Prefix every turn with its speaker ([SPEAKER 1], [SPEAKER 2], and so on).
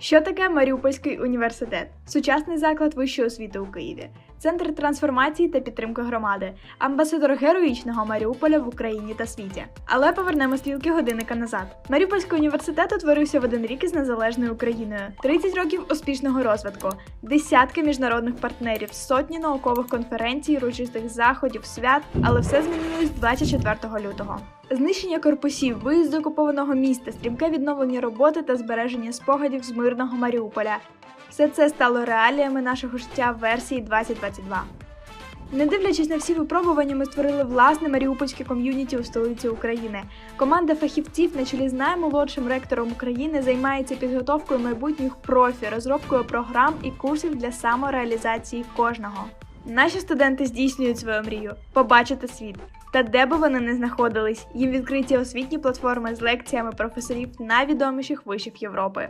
[SPEAKER 1] Що таке Маріупольський університет? Сучасний заклад вищої освіти у Києві, центр трансформації та підтримки громади, амбасадор героїчного Маріуполя в Україні та світі. Але повернемо стрілки годинника назад. Маріупольський університет утворився в один рік із незалежною Україною, 30 років успішного розвитку, десятки міжнародних партнерів, сотні наукових конференцій, урочистих заходів, свят, але все змінилось 24 лютого. Знищення корпусів, виїзд з окупованого міста, стрімке відновлення роботи та збереження спогадів з мирного Маріуполя. Все це стало реаліями нашого життя в версії 2022. Не дивлячись на всі випробування, ми створили власне маріупольське ком'юніті у столиці України. Команда фахівців на чолі з наймолодшим ректором України займається підготовкою майбутніх профі, розробкою програм і курсів для самореалізації кожного. Наші студенти здійснюють свою мрію побачити світ. Та де би вони не знаходились, їм відкриті освітні платформи з лекціями професорів найвідоміших вишів Європи.